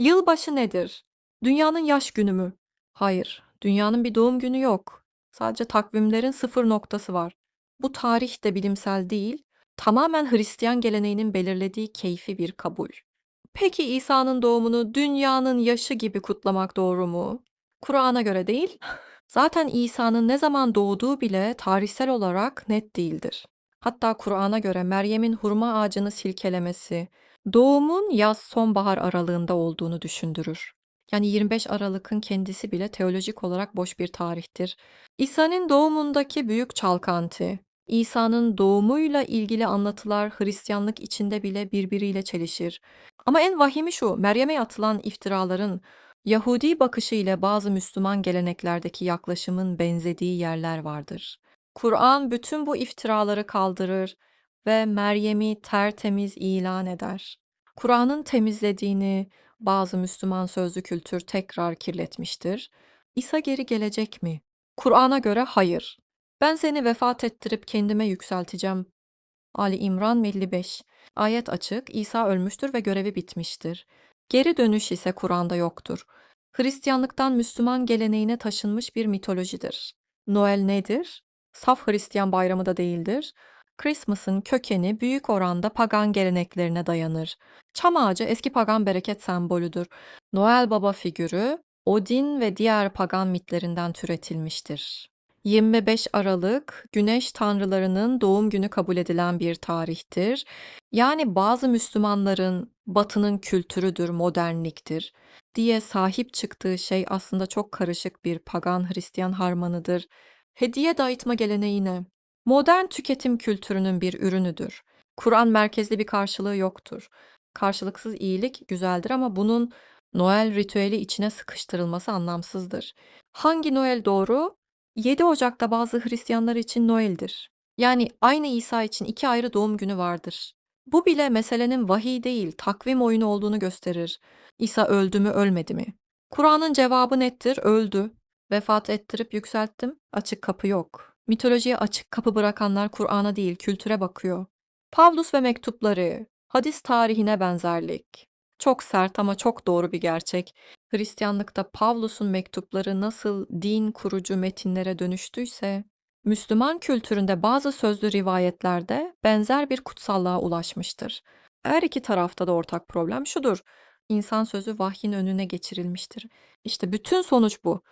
Yılbaşı nedir? Dünyanın yaş günü mü? Hayır, dünyanın bir doğum günü yok. Sadece takvimlerin sıfır noktası var. Bu tarih de bilimsel değil, tamamen Hristiyan geleneğinin belirlediği keyfi bir kabul. Peki İsa'nın doğumunu dünyanın yaşı gibi kutlamak doğru mu? Kur'an'a göre değil. Zaten İsa'nın ne zaman doğduğu bile tarihsel olarak net değildir. Hatta Kur'an'a göre Meryem'in hurma ağacını silkelemesi, doğumun yaz-sonbahar aralığında olduğunu düşündürür. Yani 25 Aralık'ın kendisi bile teolojik olarak boş bir tarihtir. İsa'nın doğumundaki büyük çalkantı, İsa'nın doğumuyla ilgili anlatılar Hristiyanlık içinde bile birbiriyle çelişir. Ama en vahimi şu, Meryem'e atılan iftiraların Yahudi bakışı ile bazı Müslüman geleneklerdeki yaklaşımın benzediği yerler vardır. Kur'an bütün bu iftiraları kaldırır ve Meryem'i tertemiz ilan eder. Kur'an'ın temizlediğini bazı Müslüman sözlü kültür tekrar kirletmiştir. İsa geri gelecek mi? Kur'an'a göre hayır. Ben seni vefat ettirip kendime yükselteceğim. Ali İmran 55. Ayet açık, İsa ölmüştür ve görevi bitmiştir. Geri dönüş ise Kur'an'da yoktur. Hristiyanlıktan Müslüman geleneğine taşınmış bir mitolojidir. Noel nedir? Saf Hristiyan bayramı da değildir. Christmas'ın kökeni büyük oranda pagan geleneklerine dayanır. Çam ağacı eski pagan bereket sembolüdür. Noel Baba figürü Odin ve diğer pagan mitlerinden türetilmiştir. 25 Aralık güneş tanrılarının doğum günü kabul edilen bir tarihtir. Yani bazı Müslümanların batının kültürüdür, modernliktir diye sahip çıktığı şey aslında çok karışık bir pagan Hristiyan harmanıdır. Hediye dağıtma geleneğine, modern tüketim kültürünün bir ürünüdür. Kur'an merkezli bir karşılığı yoktur. Karşılıksız iyilik güzeldir ama bunun Noel ritüeli içine sıkıştırılması anlamsızdır. Hangi Noel doğru? 7 Ocak'ta bazı Hristiyanlar için Noel'dir. Yani aynı İsa için iki ayrı doğum günü vardır. Bu bile meselenin vahiy değil, takvim oyunu olduğunu gösterir. İsa öldü mü, ölmedi mi? Kur'an'ın cevabı nettir, öldü. Vefat ettirip yükselttim, açık kapı yok. Mitolojiye açık kapı bırakanlar Kur'an'a değil, kültüre bakıyor. Pavlus ve mektupları, hadis tarihine benzerlik. Çok sert ama çok doğru bir gerçek. Hristiyanlıkta Pavlus'un mektupları nasıl din kurucu metinlere dönüştüyse, Müslüman kültüründe bazı sözlü rivayetlerde benzer bir kutsallığa ulaşmıştır. Her iki tarafta da ortak problem şudur. İnsan sözü vahyin önüne geçirilmiştir. İşte bütün sonuç bu.